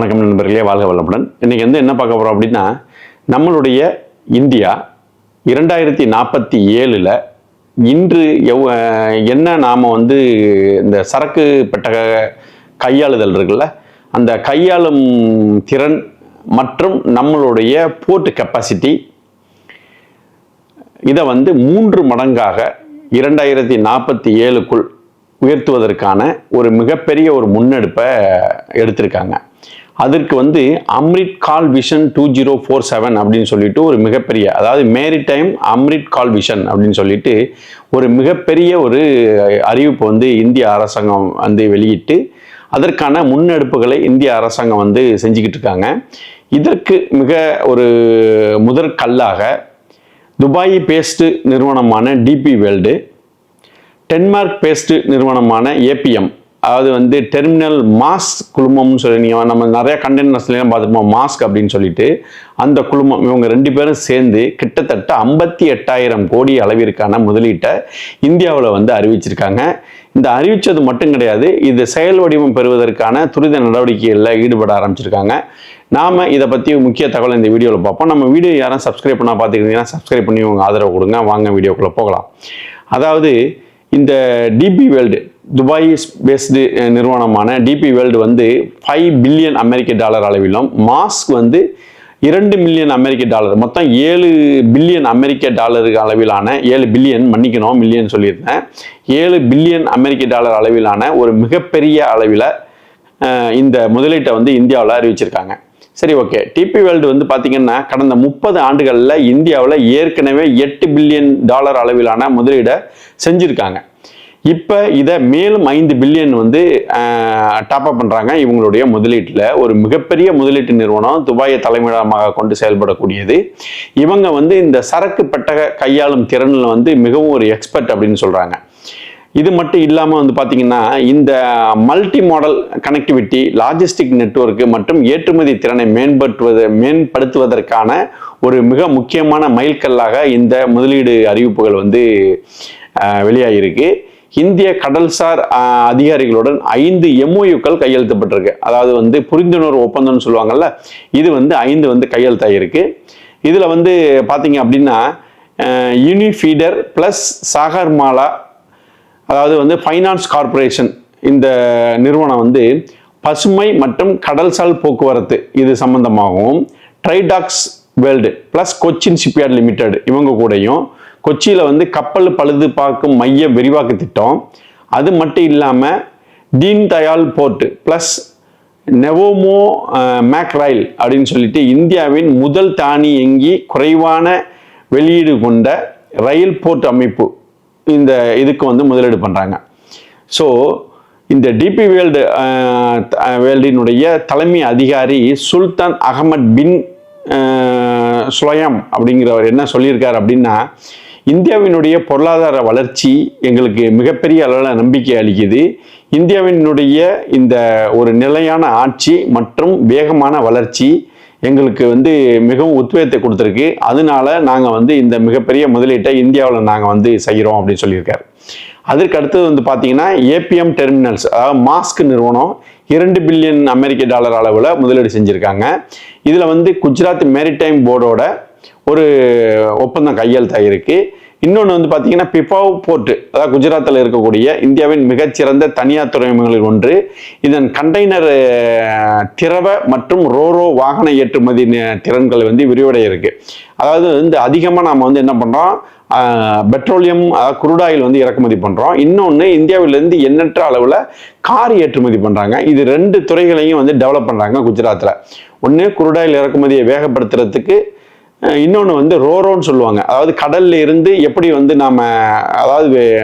வணக்கம் நண்பர்களே வாழ்க வல்லமுடன் இன்னைக்கு வந்து என்ன பார்க்க போகிறோம் அப்படின்னா நம்மளுடைய இந்தியா இரண்டாயிரத்தி நாற்பத்தி ஏழில் இன்று எவ் என்ன நாம் வந்து இந்த சரக்கு பெட்டக கையாளுதல் இருக்குல்ல அந்த கையாளும் திறன் மற்றும் நம்மளுடைய போர்ட் கெப்பாசிட்டி இதை வந்து மூன்று மடங்காக இரண்டாயிரத்தி நாற்பத்தி ஏழுக்குள் உயர்த்துவதற்கான ஒரு மிகப்பெரிய ஒரு முன்னெடுப்பை எடுத்திருக்காங்க. அதற்கு வந்து Amrit Kaal vision two zero four seven அப்படின்னு சொல்லிட்டு ஒரு மிகப்பெரிய அதாவது மேரிடைம் அம்ரிட் கால் விஷன் அப்படின்னு சொல்லிட்டு ஒரு மிகப்பெரிய ஒரு அறிவிப்பு வந்து இந்திய அரசாங்கம் வந்து வெளியிட்டு அதற்கான முன்னெடுப்புகளை இந்திய அரசாங்கம் வந்து செஞ்சுக்கிட்டு இருக்காங்க. இதற்கு மிக ஒரு முதற்கல்லாக துபாய் பேஸ்டு நிறுவனமான டிபி வேர்ல்டு டென்மார்க் பேஸ்டு நிறுவனமான ஏபிஎம் அதாவது வந்து டெர்மினல் மாஸ் குழுமம்னு சொல்லி நீங்கள் நம்ம நிறைய கண்டெய்னர்ஸ்லாம் பார்த்துருப்போம் மாஸ்க் அப்படின்னு சொல்லிட்டு. அந்த குழுமம் இவங்க ரெண்டு பேரும் சேர்ந்து கிட்டத்தட்ட ஐம்பத்தி எட்டாயிரம் கோடி அளவிற்கான முதலீட்டை இந்தியாவில் வந்து அறிவிச்சிருக்காங்க. இந்த அறிவித்தது மட்டும் கிடையாது இது செயல் வடிவம் பெறுவதற்கான துரித நடவடிக்கைகளில் ஈடுபட ஆரம்பிச்சிருக்காங்க. நாம் இதை பற்றி முக்கிய தகவல் இந்த வீடியோவில் பார்ப்போம். நம்ம வீடியோ யாரும் சப்ஸ்கிரைப் பண்ணால் பார்த்துக்கிட்டிங்கன்னா சப்ஸ்கிரைப் பண்ணி உங்கள் ஆதரவு கொடுங்க. வாங்க வீடியோக்குள்ளே போகலாம். அதாவது இந்த டிபி வேர்ல்டு துபாய் பேஸ்டு நிறுவனமான டிபி வேர்ல்டு வந்து ஃபைவ் பில்லியன் அமெரிக்க டாலர் அளவிலும் மாஸ்க் வந்து இரண்டு மில்லியன் அமெரிக்க டாலர் மொத்தம் ஏழு பில்லியன் அமெரிக்க டாலருக்கு அளவிலான ஏழு பில்லியன் மன்னிக்கணும் மில்லியன் சொல்லியிருந்தேன். ஏழு பில்லியன் அமெரிக்க டாலர் அளவிலான ஒரு மிகப்பெரிய அளவில் இந்த முதலீட்டை வந்து இந்தியாவில் அறிவிச்சிருக்காங்க. சரி ஓகே டிபி வேர்ல்டு வந்து பார்த்தீங்கன்னா கடந்த முப்பது ஆண்டுகளில் இந்தியாவில் ஏற்கனவே எட்டு பில்லியன் டாலர் அளவிலான முதலீடை செஞ்சுருக்காங்க. இப்போ இதை மேலும் ஐந்து பில்லியன் வந்து டாப் அப் பண்ணுறாங்க இவங்களுடைய முதலீட்டில் ஒரு மிகப்பெரிய முதலீட்டு நிறுவனம் துபாயை தலைமையிடமாக கொண்டு செயல்படக்கூடியது. இவங்க வந்து இந்த சரக்கு பெட்டக கையாளும் திறனில் வந்து மிகவும் ஒரு எக்ஸ்பர்ட் அப்படின்னு சொல்கிறாங்க இது மட்டும் இல்லாமல் வந்து பார்த்தீங்கன்னா இந்த multi modal connectivity logistic network மற்றும் ஏற்றுமதி திறனை மேம்படுத்துவது மேம்படுத்துவதற்கான ஒரு மிக முக்கியமான மைல்கல்லாக இந்த முதலீடு அறிவிப்புகள் வந்து வெளியாகிருக்கு இந்திய கடல்சார் அதிகாரிகளுடன் ஐந்து எம்ஓயுக்கள் கையெழுத்தப்பட்டிருக்கு. அதாவது வந்து புரிந்துணர்வு ஒப்பந்தம்னு சொல்லுவாங்கல்ல இது வந்து ஐந்து வந்து கையெழுத்தாகிருக்கு இதில் வந்து பார்த்தீங்க அப்படின்னா யூனிஃபீடர் ப்ளஸ் சாகர்மாலா அதாவது வந்து ஃபைனான்ஸ் கார்ப்பரேஷன் இந்த நிறுவனம் வந்து பசுமை மற்றும் கடல்சால் போக்குவரத்து இது சம்பந்தமாகவும் Drydocks World plus Cochin shipyard limited இவங்க கூடயும் கொச்சியில் வந்து கப்பல் பழுது பார்க்கும் மைய விரிவாக்க திட்டம். அது மட்டும் இல்லாமல் Deen Dayal port plus Nevomo mag rail அப்படின்னு சொல்லிட்டு இந்தியாவின் முதல் தானியங்கி குறைவான வெளியீடு கொண்ட ரயில் போர்ட் அமைப்பு இந்த இதுக்கு வந்து முதலீடு பண்ணுறாங்க ஸோ இந்த டிபி வேர்ல்டு வேர்ல்டினுடைய தலைமை அதிகாரி சுல்தான் அகமத் பின் சுலயம் அப்படிங்கிறவர் என்ன சொல்லியிருக்கார் அப்படின்னா இந்தியாவினுடைய பொருளாதார வளர்ச்சி எங்களுக்கு மிகப்பெரிய அளவில் நம்பிக்கை அளிக்குது. இந்தியாவினுடைய இந்த ஒரு நிலையான ஆட்சி மற்றும் வேகமான வளர்ச்சி எங்களுக்கு வந்து மிகவும் உத்வேகத்தை கொடுத்துருக்கு. அதனால நாங்கள் வந்து இந்த மிகப்பெரிய முதலீட்டை இந்தியாவில் நாங்கள் வந்து செய்கிறோம் அப்படின்னு சொல்லியிருக்காரு. அதற்கு அடுத்தது வந்து பார்த்தீங்கன்னா ஏபிஎம் டெர்மினல்ஸ் அதாவது மாஸ்க் நிறுவனம் இரண்டு பில்லியன் அமெரிக்க டாலர் அளவில் முதலீடு செஞ்சுருக்காங்க. இதில் வந்து குஜராத் மேரிடைம் போர்டோட ஒரு ஒப்பந்தம் கையெழுத்தாகிருக்கு இன்னொன்று வந்து பார்த்தீங்கன்னா பிபாவ் போர்ட் அதாவது குஜராத்தில் இருக்கக்கூடிய இந்தியாவின் மிகச்சிறந்த தனியார் துறைமுகங்களில் ஒன்று. இதன் கண்டெய்னர் திரவ மற்றும் ரோரோ வாகன ஏற்றுமதி திறன்கள் வந்து விரிவடைய இருக்கு. அதாவது வந்து அதிகமாக நாம் வந்து என்ன பண்ணுறோம் பெட்ரோலியம் அதாவது குருடாயில் வந்து இறக்குமதி பண்ணுறோம் இன்னொன்று இந்தியாவிலேருந்து எண்ணற்ற அளவில் கார் ஏற்றுமதி பண்ணுறாங்க இது ரெண்டு துறைகளையும் வந்து டெவலப் பண்ணுறாங்க குஜராத்தில் ஒன்று குருடாயில் இறக்குமதியை வேகப்படுத்துறதுக்கு இன்னொன்று வந்து ரோரோன்னு சொல்லுவாங்க. அதாவது கடல்ல இருந்து எப்படி வந்து நாம் அதாவது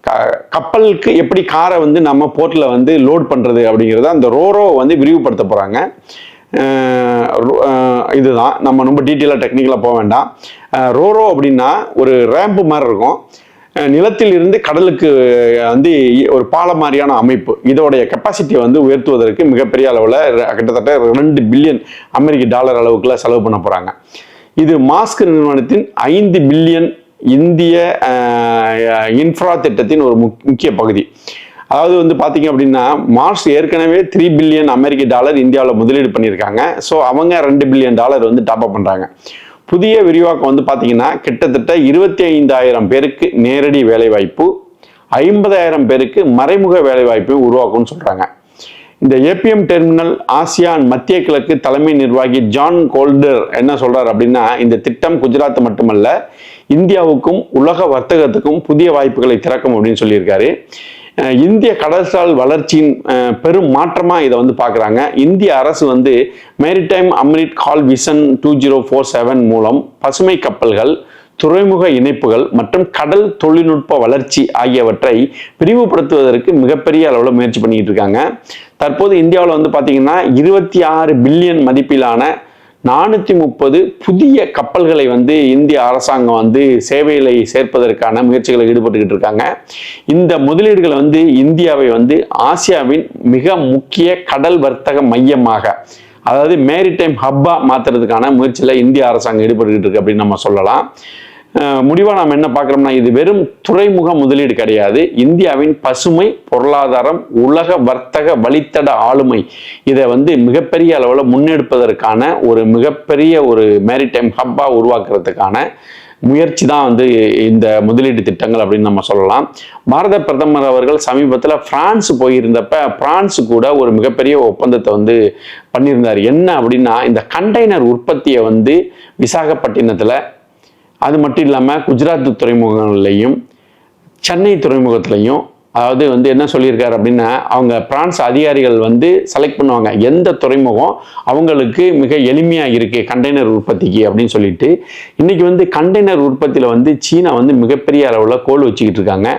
க- கப்பலுக்கு எப்படி காரை வந்து நம்ம போர்ட்டில் வந்து லோட் பண்ணுறது அப்படிங்கிறத அந்த ரோரோ வந்து விரிவுபடுத்த போகிறாங்க இதுதான். நம்ம ரொம்ப டீட்டெயிலாக டெக்னிக்கலாக போக வேண்டாம். ரோரோ அப்படின்னா ஒரு ரேம்பு மாதிரி இருக்கும். நிலத்தில் இருந்து கடலுக்கு வந்து ஒரு பாலம் மாதிரியான அமைப்பு. இதோடைய கெப்பாசிட்டியை வந்து உயர்த்துவதற்கு மிகப்பெரிய அளவில் கிட்டத்தட்ட ரெண்டு பில்லியன் அமெரிக்க டாலர் அளவுக்குலாம் செலவு பண்ண போகிறாங்க இது மாஸ்க் நிறுவனத்தின் ஐந்து பில்லியன் இந்திய இன்ஃப்ரா திட்டத்தின் ஒரு முக்கிய பகுதி. அதாவது வந்து பார்த்தீங்க அப்படின்னா மார்ஸ் ஏற்கனவே த்ரீ பில்லியன் அமெரிக்க டாலர் இந்தியாவில் முதலீடு பண்ணியிருக்காங்க. ஸோ அவங்க ரெண்டு பில்லியன் டாலர் வந்து டாப் அப் பண்ணுறாங்க புதிய விரிவாக்கம் வந்து பார்த்தீங்கன்னா கிட்டத்தட்ட இருபத்தி ஐந்தாயிரம் பேருக்கு நேரடி வேலைவாய்ப்பு ஐம்பதாயிரம் பேருக்கு மறைமுக வேலைவாய்ப்பு உருவாக்கும்னு சொல்கிறாங்க இந்த ஏபிஎம் டெர்மினல் ஆசியான் மத்திய கிழக்கு தலைமை நிர்வாகி ஜான் கோல்டர் என்ன சொல்கிறார் அப்படின்னா இந்த திட்டம் குஜராத் மட்டுமல்ல இந்தியாவுக்கும் உலக வர்த்தகத்துக்கும் புதிய வாய்ப்புகளை திறக்கும் அப்படின்னு சொல்லியிருக்காரு. இந்திய கடல்சால் வளர்ச்சியின் பெரும் மாற்றமாக இதை வந்து பார்க்குறாங்க. இந்திய அரசு வந்து maritime Amrit Kaal vision two zero four seven மூலம் பசுமை கப்பல்கள் துறைமுக இணைப்புகள் மற்றும் கடல் தொழில்நுட்ப வளர்ச்சி ஆகியவற்றை விரிவுபடுத்துவதற்கு மிகப்பெரிய அளவில் முயற்சி பண்ணிக்கிட்டு இருக்காங்க. தற்போது இந்தியாவில் வந்து பார்த்தீங்கன்னா இருபத்தி ஆறு பில்லியன் மதிப்பிலான நானூற்றி முப்பது புதிய கப்பல்களை வந்து இந்திய அரசாங்கம் வந்து சேவைகளை சேர்ப்பதற்கான முயற்சிகளை ஈடுபட்டுக்கிட்டு இருக்காங்க. இந்த முதலீடுகளை வந்து இந்தியாவை வந்து ஆசியாவின் மிக முக்கிய கடல் வர்த்தக மையமாக அதாவது மேரிடைம் ஹப்பா மாத்துறதுக்கான முயற்சியில் இந்திய அரசாங்கம் ஈடுபட்டுக்கிட்டு இருக்கு அப்படின்னு நம்ம சொல்லலாம். முடிவாக நாம் என்ன பார்க்குறோம்னா இது வெறும் துறைமுக முதலீடு கிடையாது. இந்தியாவின் பசுமை பொருளாதாரம் உலக வர்த்தக வழித்தட ஆளுமை இதை வந்து மிகப்பெரிய அளவில் முன்னெடுப்பதற்கான ஒரு மிகப்பெரிய ஒரு மேரிடைம் ஹப்பாக உருவாக்குறதுக்கான முயற்சி தான் வந்து இந்த முதலீடு திட்டங்கள் அப்படின்னு நம்ம சொல்லலாம். பாரத பிரதமர் அவர்கள் சமீபத்தில் பிரான்ஸ் போயிருந்தப்ப பிரான்ஸ் கூட ஒரு மிகப்பெரிய ஒப்பந்தத்தை வந்து பண்ணியிருந்தார். என்ன அப்படின்னா இந்த கண்டெய்னர் உற்பத்தியை வந்து விசாகப்பட்டினத்தில் அது மட்டும் இல்லாமல் குஜராத் துறைமுகங்கள்லையும் சென்னை துறைமுகத்துலையும் அதாவது வந்து என்ன சொல்லியிருக்காரு அப்படின்னா அவங்க பிரான்ஸ் அதிகாரிகள் வந்து செலக்ட் பண்ணுவாங்க. எந்த துறைமுகம் அவங்களுக்கு மிக எளிமையாக இருக்குது கண்டெய்னர் உற்பத்திக்கு அப்படின்னு சொல்லிட்டு. இன்றைக்கி வந்து கண்டெய்னர் உற்பத்தியில் வந்து சீனா வந்து மிகப்பெரிய அளவில் கோல் வச்சுக்கிட்டு இருக்காங்க.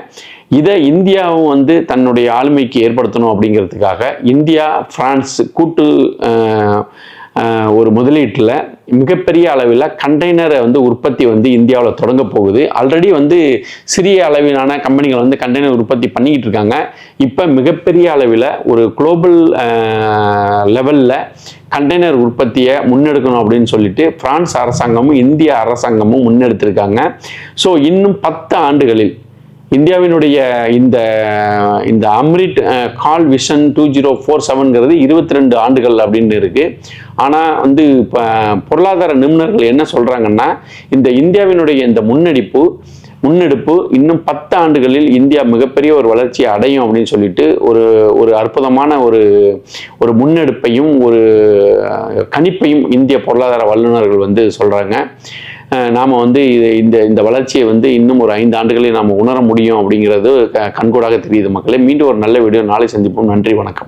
இதை இந்தியாவும் வந்து தன்னுடைய ஆளுமைக்கு ஏற்படுத்தணும் அப்படிங்கிறதுக்காக இந்தியா ஃப்ரான்ஸ் கூட்டு ஒரு முதலீட்டில் மிகப்பெரிய அளவில் கண்டெய்னரை வந்து உற்பத்தி வந்து இந்தியாவில் தொடங்க போகுது. ஆல்ரெடி வந்து சிறிய அளவிலான கம்பெனிகள் வந்து கண்டெய்னர் உற்பத்தி பண்ணிக்கிட்டு இருக்காங்க. இப்போ மிகப்பெரிய அளவில் ஒரு குளோபல் லெவலில் கண்டெய்னர் உற்பத்தியை முன்னெடுக்கணும் அப்படின்னு சொல்லிட்டு பிரான்ஸ் அரசாங்கமும் இந்திய அரசாங்கமும் முன்னெடுத்திருக்காங்க. ஸோ இன்னும் பத்து ஆண்டுகளில் இந்தியாவினுடைய இந்த இந்த Amrit Kaal vision two zero four செவன்கிறது இருபத்தி ரெண்டு ஆண்டுகள் அப்படின்னு இருக்குது ஆனால் வந்து இப்போ பொருளாதார நிபுணர்கள் என்ன சொல்கிறாங்கன்னா இந்த இந்தியாவினுடைய இந்த முன்னெடுப்பு முன்னெடுப்பு இன்னும் பத்து ஆண்டுகளில் இந்தியா மிகப்பெரிய ஒரு வளர்ச்சியை அடையும் அப்படின்னு சொல்லிட்டு ஒரு ஒரு அற்புதமான ஒரு ஒரு முன்னெடுப்பையும் ஒரு கணிப்பையும் இந்திய பொருளாதார வல்லுநர்கள் வந்து சொல்கிறாங்க நாம் வந்து இது இந்த இந்த வளர்ச்சியை வந்து இன்னும் ஒரு ஐந்து ஆண்டுகளில் நாம் உணர முடியும் அப்படிங்கிறது க- கண்கூடாக தெரியுது மக்களே. மீண்டும் ஒரு நல்ல வீடியோ நாளை சந்திப்போம். நன்றி வணக்கம்.